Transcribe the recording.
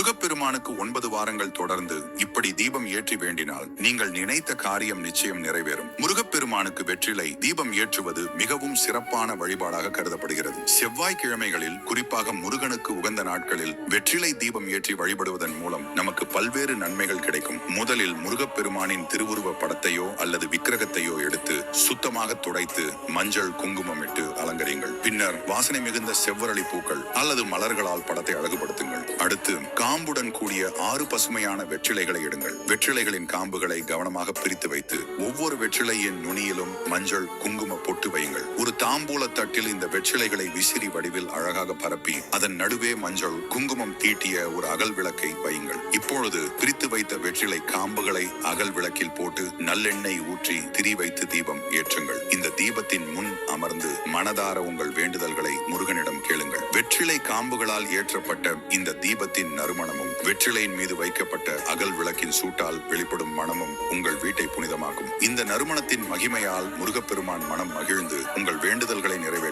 முருகப்பெருமானுக்கு ஒன்பது வாரங்கள் தொடர்ந்து இப்படி தீபம் ஏற்றி வேண்டினால் நீங்கள் நினைத்த காரியம் நிச்சயம் நிறைவேறும். முருக முருகப்பெருமானுக்கு வெற்றிலை தீபம் ஏற்றுவது மிகவும் சிறப்பான வழிபாடாக கருதப்படுகிறது. செவ்வாய்க்கிழமைகளில் குறிப்பாக முருகனுக்கு உகந்த நாட்களில் வெற்றிலை தீபம் ஏற்றி வழிபடுவதன் மூலம் நமக்கு பல்வேறு நன்மைகள் கிடைக்கும். முதலில் முருகப்பெருமானின் திருவுருவ படத்தையோ அல்லது விக்கிரகத்தையோ எடுத்து சுத்தமாக துடைத்து மஞ்சள் குங்குமம் இட்டு அலங்கரியுங்கள். பின்னர் வாசனை மிகுந்த செவ்வரளி பூக்கள் அல்லது மலர்களால் படத்தை அழகுபடுத்துங்கள். அடுத்து காம்புடன் கூடிய ஆறு பசுமையான வெற்றிலைகளை எடுங்கள். வெற்றிலைகளின் காம்புகளை கவனமாக பிரித்து வைத்து ஒவ்வொரு வெற்றிலையின் நுனி மணியிலும் மஞ்சள் குங்கும பொட்டு வையுங்கள். ஒரு தாம்பூல தட்டில் இந்த வெற்றிலைகளை விசிறி வடிவில் அழகாக பரப்பி அதன் நடுவே மஞ்சள் குங்குமம் தீட்டிய ஒரு அகல் விளக்கை வையுங்கள். இப்பொழுது பிரித்து வைத்த வெற்றிலை காம்புகளை அகல் விளக்கில் போட்டு நல்லெண்ணெய் ஊற்றி திரி வைத்து தீபம் ஏற்றுங்கள். இந்த தீபத்தின் முன் அமர்ந்து மனதார உங்கள் வேண்டுதல்களை முருகனிடம் கேளுங்கள். வெற்றிலை காம்புகளால் ஏற்றப்பட்ட இந்த தீபத்தின் நறுமணமும் வெற்றிலையின் மீது வைக்கப்பட்ட அகல் விளக்கின் சூட்டால் வெளிப்படும் மனமும் உங்கள் வீட்டை புனிதமாக்கும். இந்த நறுமணத்தின் மகிமையால் முருகப்பெருமான் மனம் மகிழ்ந்து உங்கள் வேண்டுதல்களை நிறைவேற்ற